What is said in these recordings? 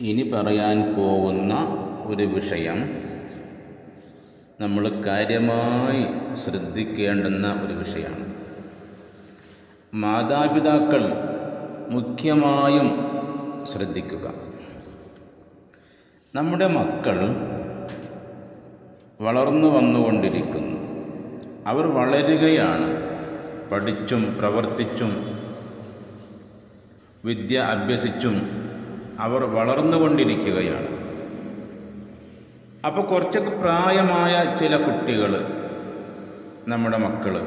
ഇനി പറയാൻ പോകുന്ന ഒരു വിഷയം. നമ്മൾ കാര്യമായി ശ്രദ്ധിക്കേണ്ടുന്ന ഒരു വിഷയമാണ്. മാതാപിതാക്കൾ മുഖ്യമായും ശ്രദ്ധിക്കുക. നമ്മുടെ മക്കൾ വളർന്നു വന്നുകൊണ്ടിരിക്കുന്നു. അവർ വളരുകയാണ്. പഠിച്ചും പ്രവർത്തിച്ചും വിദ്യ അഭ്യസിച്ചും അവർ വളർന്നുകൊണ്ടിരിക്കുകയാണ്. അപ്പോൾ കുറച്ചൊക്കെ പ്രായമായ ചില കുട്ടികൾ നമ്മുടെ മക്കൾ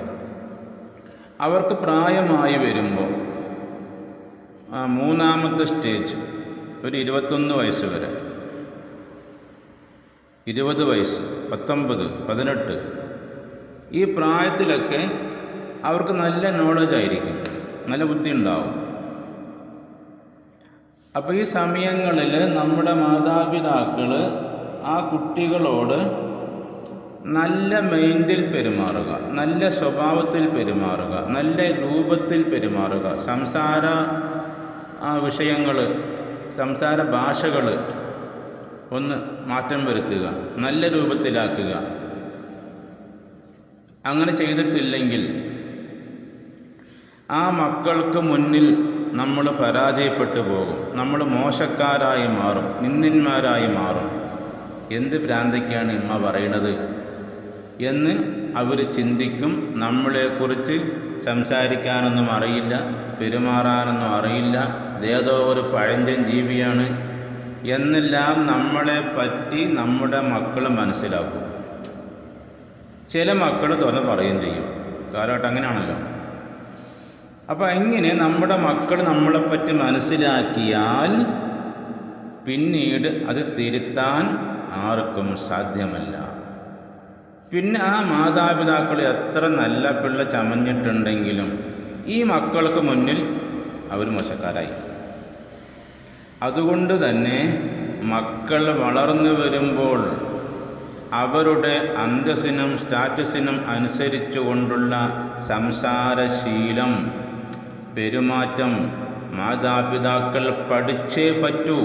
അവർക്ക് പ്രായമായി വരുമ്പോൾ മൂന്നാമത്തെ സ്റ്റേജ് ഒരു ഇരുപത്തൊന്ന് വയസ്സ് വരെ ഇരുപത് വയസ്സ് പത്തൊമ്പത് പതിനെട്ട് ഈ പ്രായത്തിലൊക്കെ അവർക്ക് നല്ല നോളജ് ആയിരിക്കും നല്ല ബുദ്ധി ഉണ്ടാവും. അപ്പോൾ ഈ സമയങ്ങളിൽ നമ്മുടെ മാതാപിതാക്കൾ ആ കുട്ടികളോട് നല്ല മൈൻഡിൽ പെരുമാറുക നല്ല സ്വഭാവത്തിൽ പെരുമാറുക നല്ല രൂപത്തിൽ പെരുമാറുക. സംസാര ആ വിഷയങ്ങൾ സംസാര ഭാഷകൾ ഒന്ന് മാറ്റം വരുത്തുക നല്ല രൂപത്തിലാക്കുക. അങ്ങനെ ചെയ്തിട്ടില്ലെങ്കിൽ ആ മക്കൾക്ക് മുന്നിൽ നമ്മൾ പരാജയപ്പെട്ടു പോകും. നമ്മൾ മോശക്കാരായി മാറും. നിന്ദന്മാരായി മാറും. എന്ത് ഭ്രാന്തിക്കാണ് ഇമ്മ പറയണത് എന്ന് അവർ ചിന്തിക്കും. നമ്മളെക്കുറിച്ച് സംസാരിക്കാനൊന്നും അറിയില്ല. പെരുമാറാനൊന്നും അറിയില്ല. ഇതേതോ ഒരു പഴഞ്ചൻ ജീവിയാണ്. എന്നെല്ലാം നമ്മളെ പറ്റി നമ്മുടെ മക്കൾ മനസ്സിലാക്കും. ചില മക്കൾ തുറന്ന് പറയുകയും ചെയ്യും. കാലഘട്ടം അങ്ങനെയാണല്ലോ. അപ്പോൾ എങ്ങനെ നമ്മുടെ മക്കൾ നമ്മളെപ്പറ്റി മനസ്സിലാക്കിയാൽ പിന്നീട് അത് തിരുത്താൻ ആർക്കും സാധ്യമല്ല. പിന്നെ ആ മാതാപിതാക്കൾ എത്ര നല്ല പിള്ള ചമഞ്ഞിട്ടുണ്ടെങ്കിലും ഈ മക്കൾക്ക് മുന്നിൽ അവർ മോശക്കാരായി. അതുകൊണ്ട് തന്നെ മക്കൾ വളർന്നു വരുമ്പോൾ അവരുടെ അന്തസ്സിനും സ്റ്റാറ്റസിനും അനുസരിച്ചുകൊണ്ടുള്ള സംസാരശീലം പെരുമാറ്റം മാതാപിതാക്കൾ പഠിച്ചേ പറ്റൂ.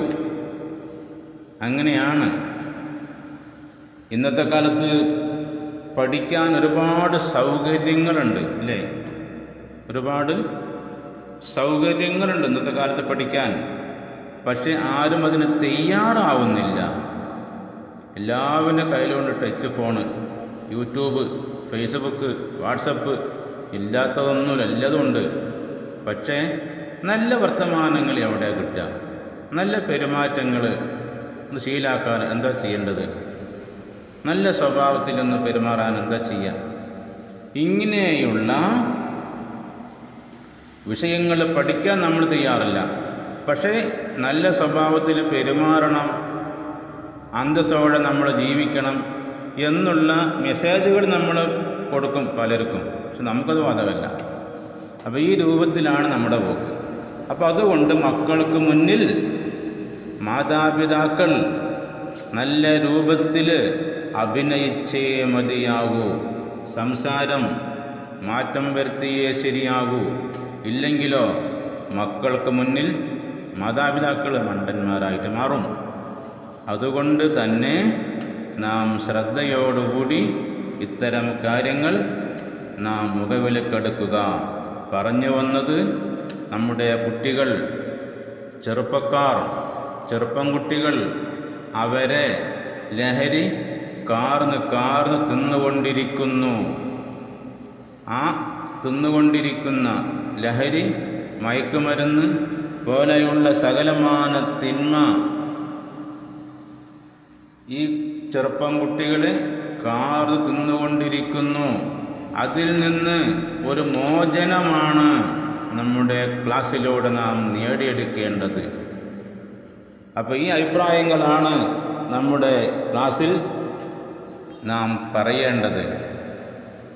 അങ്ങനെയാണ്. ഇന്നത്തെ കാലത്ത് പഠിക്കാൻ ഒരുപാട് സൗകര്യങ്ങളുണ്ട് അല്ലേ? ഒരുപാട് സൗകര്യങ്ങളുണ്ട് ഇന്നത്തെ കാലത്ത് പഠിക്കാൻ. പക്ഷെ ആരും അതിന് തയ്യാറാവുന്നില്ല. എല്ലാവരുടെ കയ്യിലുണ്ട് touch phone YouTube Facebook WhatsApp ഇല്ലാത്തതൊന്നുമില്ല എല്ലാതും ഉണ്ട്. പക്ഷേ നല്ല വർത്തമാനങ്ങൾ എവിടെ കിട്ടുക. നല്ല പെരുമാറ്റങ്ങൾ ശീലാക്കാൻ എന്താ ചെയ്യേണ്ടത്? നല്ല സ്വഭാവത്തിൽ ഒന്ന് പെരുമാറാൻ എന്താ ചെയ്യുക ഇങ്ങനെയുള്ള വിഷയങ്ങൾ പഠിക്കാൻ നമ്മൾ തയ്യാറില്ല. പക്ഷേ നല്ല സ്വഭാവത്തിൽ പെരുമാറണം അന്തസ്സോടെ നമ്മൾ ജീവിക്കണം എന്നുള്ള മെസ്സേജുകൾ നമ്മൾ കൊടുക്കും പലർക്കും. പക്ഷെ നമുക്കത് ബാധകമല്ല. അപ്പോൾ ഈ രൂപത്തിലാണ് നമ്മുടെ പോക്ക്. അപ്പോൾ അതുകൊണ്ട് മക്കൾക്ക് മുന്നിൽ മാതാപിതാക്കൾ നല്ല രൂപത്തിൽ അഭിനയിച്ചേ മതിയാകൂ. സംസാരം മാറ്റം വരുത്തിയേ ശരിയാകൂ. ഇല്ലെങ്കിലോ മക്കൾക്ക് മുന്നിൽ മാതാപിതാക്കൾ മണ്ടന്മാരായിട്ട് മാറും. അതുകൊണ്ട് തന്നെ നാം ശ്രദ്ധയോടുകൂടി ഇത്തരം കാര്യങ്ങൾ നാം മുഖവിലക്കെടുക്കുക. പറഞ്ഞു വന്നത് നമ്മുടെ കുട്ടികൾ ചെറുപ്പക്കാർ ചെറുപ്പം കുട്ടികൾ അവരെ ലഹരി കാർന്ന് കാർന്ന് തിന്നുകൊണ്ടിരിക്കുന്നു. ആ തിന്നുകൊണ്ടിരിക്കുന്ന ലഹരി മയക്കുമരുന്ന് പോലെയുള്ള സകലമാന തിന്മ ഈ ചെറുപ്പം കുട്ടികളെ കാർന്ന് തിന്നുകൊണ്ടിരിക്കുന്നു. അതിൽ നിന്ന് ഒരു മോചനമാണ് നമ്മുടെ ക്ലാസ്സിലൂടെ നാം നേടിയെടുക്കേണ്ടത്. അപ്പോൾ ഈ അഭിപ്രായങ്ങളാണ് നമ്മുടെ ക്ലാസ്സിൽ നാം പറയേണ്ടത്.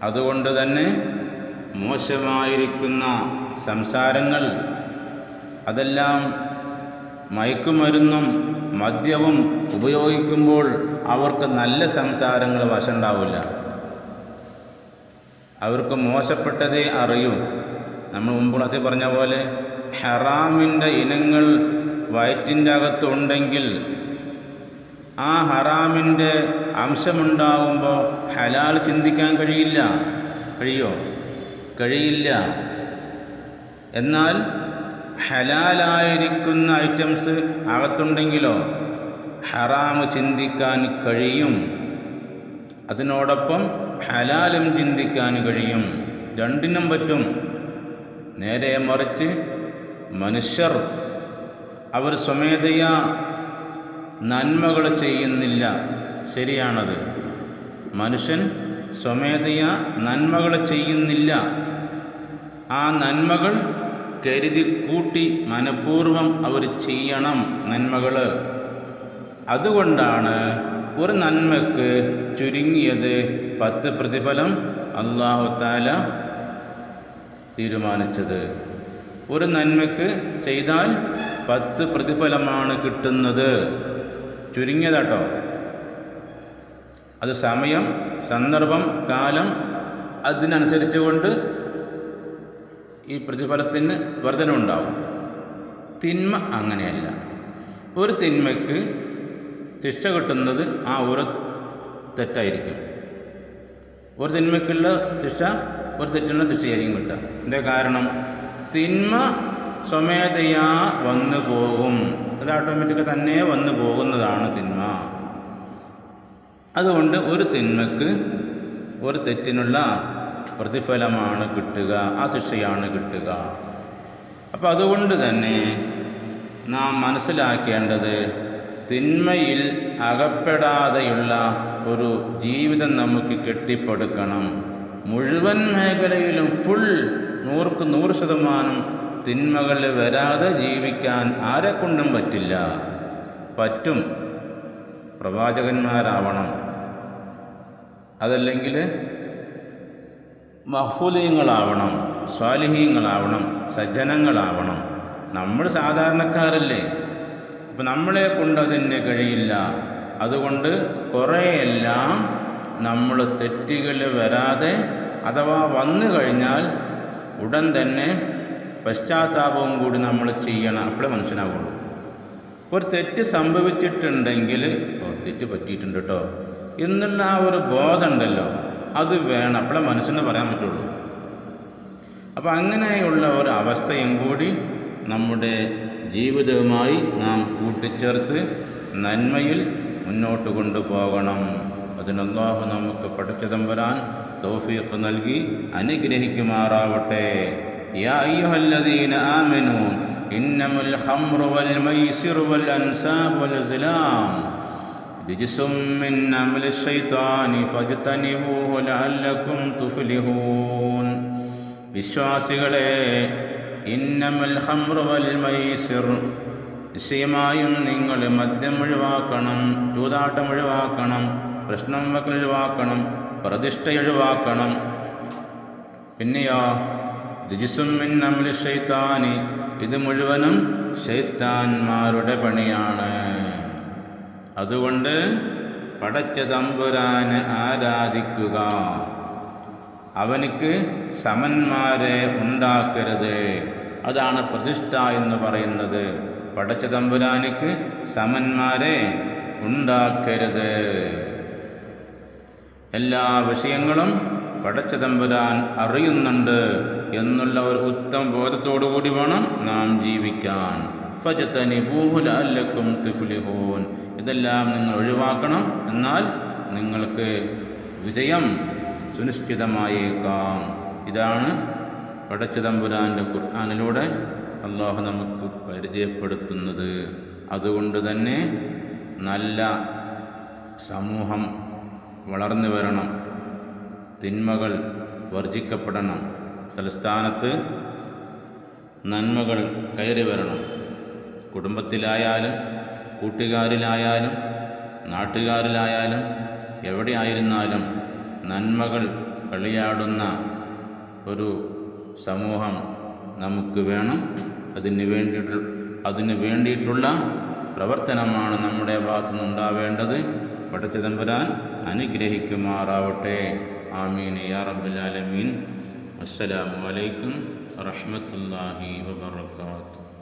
അതുകൊണ്ട് തന്നെ മോശമായിരിക്കുന്ന സംസാരങ്ങൾ അതെല്ലാം മയക്കുമരുന്നും മദ്യവും ഉപയോഗിക്കുമ്പോൾ അവർക്ക് നല്ല സംസാരങ്ങൾ വശമുണ്ടാവില്ല. അവർക്ക് മോശപ്പെട്ടതേ അറിയൂ. നമ്മൾ മുമ്പ് ക്ലാസ്സിൽ പറഞ്ഞ പോലെ ഹറാമിന്റെ ഇനങ്ങൾ വയറ്റിന്റെ അകത്തുണ്ടെങ്കിൽ ആ ഹറാമിന്റെ അംശമുണ്ടാകുമ്പോൾ ഹലാൽ ചിന്തിക്കാൻ കഴിയില്ല. കഴിയോ? കഴിയില്ല. എന്നാൽ ഹലാലായിരിക്കുന്ന ഐറ്റംസ് അകത്തുണ്ടെങ്കിലോ ഹറാമ് ചിന്തിക്കാൻ കഴിയും. അതിനോടൊപ്പം ഹലാലും ചിന്തിക്കാൻ കഴിയും. രണ്ടിനും പറ്റും. നേരെ മറിച്ച് മനുഷ്യർ അവർ സ്വമേധയാ നന്മകൾ ചെയ്യുന്നില്ല. ശരിയാണത്. മനുഷ്യൻ സ്വമേധയാ നന്മകൾ ചെയ്യുന്നില്ല. ആ നന്മകൾ കരുതി കൂട്ടി മനഃപൂർവം അവർ ചെയ്യണം നന്മകൾ അതുകൊണ്ടാണ് ഒരു നന്മക്ക് ചുരുങ്ങിയത് പത്ത് പ്രതിഫലം അള്ളാഹു താല തീരുമാനിച്ചത്. ഒരു നന്മക്ക് ചെയ്താൽ പത്ത് പ്രതിഫലമാണ് കിട്ടുന്നത്. ചുരുങ്ങിയതാട്ടോ. അത് സമയം സന്ദർഭം കാലം അതിനനുസരിച്ച് കൊണ്ട് ഈ പ്രതിഫലത്തിന് വർധനമുണ്ടാവും തിന്മ അങ്ങനെയല്ല. ഒരു തിന്മയ്ക്ക് ശിക്ഷ കിട്ടുന്നത് ആ ഒരു തെറ്റായിരിക്കും. ഒരു തിന്മയ്ക്കുള്ള ശിക്ഷ ഒരു തെറ്റിനുള്ള ശിക്ഷയായിരിക്കും കിട്ടുക. എന്താ കാരണം? തിന്മ സ്വമേധയാ വന്നു പോകും. അത് ഓട്ടോമാറ്റിക്കായി തന്നെ വന്നു പോകുന്നതാണ് തിന്മ. അതുകൊണ്ട് ഒരു തിന്മക്ക് ഒരു തെറ്റിനുള്ള പ്രതിഫലമാണ് കിട്ടുക. ആ ശിക്ഷയാണ് കിട്ടുക. അപ്പോൾ അതുകൊണ്ട് തന്നെ നാം മനസ്സിലാക്കേണ്ടത് തിന്മയിൽ അകപ്പെടാതെയുള്ള ഒരു ജീവിതം നമുക്ക് കെട്ടിപ്പടുക്കണം. മുഴുവൻ മേഖലയിലും ഫുൾ നൂർക്ക് നൂറ് ശതമാനം തിന്മകൾ വരാതെ ജീവിക്കാൻ ആരെക്കൊണ്ടും പറ്റില്ല. പറ്റും. പ്രവാചകന്മാരാവണം. അതല്ലെങ്കിൽ മഹ്ഫുലീങ്ങളാവണം സ്വാലിഹീങ്ങളാവണം സജ്ജനങ്ങളാവണം. നമ്മൾ സാധാരണക്കാരല്ലേ? അപ്പം നമ്മളെ കൊണ്ട് അതിന് കഴിയില്ല. അതുകൊണ്ട് കുറേയെല്ലാം നമ്മൾ തെറ്റുകൾ വരാതെ അഥവാ വന്നു കഴിഞ്ഞാൽ ഉടൻ തന്നെ പശ്ചാത്താപവും കൂടി നമ്മൾ ചെയ്യണം. അപ്പോഴേ മനസ്സിലാവുള്ളൂ ഒരു തെറ്റ് സംഭവിച്ചിട്ടുണ്ടെങ്കിൽ ഓ തെറ്റ് പറ്റിയിട്ടുണ്ട് കേട്ടോ എന്നുള്ള ആ ഒരു ബോധമുണ്ടല്ലോ. അത് വേണം. അപ്പോഴേ മനസ്സിന് പറയാൻ പറ്റുള്ളൂ. അപ്പോൾ അങ്ങനെയുള്ള ഒരു അവസ്ഥയും കൂടി നമ്മുടെ ജീവിതവുമായി നാം കൂട്ടിച്ചേർത്ത് നന്മയിൽ മുന്നോട്ട് കൊണ്ടുപോകണം അതിനല്ലാഹു നമുക്ക് പഠിച്ചതമ്പരാൻ തൗഫീഖ് നൽകി അനുഗ്രഹിക്കുമാറാവട്ടെ يا أيها الذين آمنوا إنما الخمر والميسر والأنساب والأزلام رجس من عمل الشيطان فاجتنبوه لعلكم تفلحون വിശ്വാസികളെ ഇന്നമൽ ഹംറു വൽ മൈസിർ നിശ്ചയമായും നിങ്ങൾ മദ്യം ഒഴിവാക്കണം ചൂതാട്ടം ഒഴിവാക്കണം പ്രശ്നം വക്കൽ ഒഴിവാക്കണം പ്രതിഷ്ഠ ഒഴിവാക്കണം. പിന്നെയോ രുചിസുമിൻ അമലി ഷെയ്ത്താനി ഇത് മുഴുവനും ഷെയ്ത്താന്മാരുടെ പണിയാണ്. അതുകൊണ്ട് പടച്ച തമ്പുരാന് ആരാധിക്കുക. അവനിക്ക് സമന്മാരെ ഉണ്ടാക്കരുത്. അതാണ് പ്രതിഷ്ഠ എന്ന് പറയുന്നത്. പടച്ച തമ്പുരാനിക്ക് സമന്മാരെ ഉണ്ടാക്കരുത്. എല്ലാ വിഷയങ്ങളും പടച്ച തമ്പുരാൻ അറിയുന്നുണ്ട് എന്നുള്ള ഒരു ഉത്തമ ബോധത്തോടു കൂടി വേണം നാം ജീവിക്കാൻ. ഫജത്തനി പൂഹുലല്ലക്കും തുഫ്ലിഹൂൻ. ഇതെല്ലാം നിങ്ങൾ ഒഴിവാക്കണം. എന്നാൽ നിങ്ങൾക്ക് വിജയം സുനിശ്ചിതമായേക്കാം. ഇതാണ് പടച്ച തമ്പുരാന്റെ ഖുർആാനിലൂടെ അള്ളാഹു നമുക്ക് പരിചയപ്പെടുത്തുന്നത്. അതുകൊണ്ട് തന്നെ നല്ല സമൂഹം വളർന്നു വരണം. തിന്മകൾ വർജിക്കപ്പെടണം. തലസ്ഥാനത്ത് നന്മകൾ കയറി വരണം. കുടുംബത്തിലായാലും കൂട്ടുകാരിലായാലും നാട്ടുകാരിലായാലും എവിടെ ആയിരുന്നാലും നന്മകൾ കളിയാടുന്ന ഒരു സമൂഹം നമുക്ക് വേണം. അതിന് വേണ്ടിയിട്ട് അതിന് വേണ്ടിയിട്ടുള്ള പ്രവർത്തനമാണ് നമ്മുടെ ഭാഗത്തു നിന്നുണ്ടാവേണ്ടത് പടച്ച തമ്പുരാൻ അനുഗ്രഹിക്കുമാറാവട്ടെ. ആമീൻ. യാ റബ്ബുൽ ആലമീൻ. അസ്സലാമു അലൈക്കും വറഹ്മത്തുള്ളാഹി വബറകാതുഹു.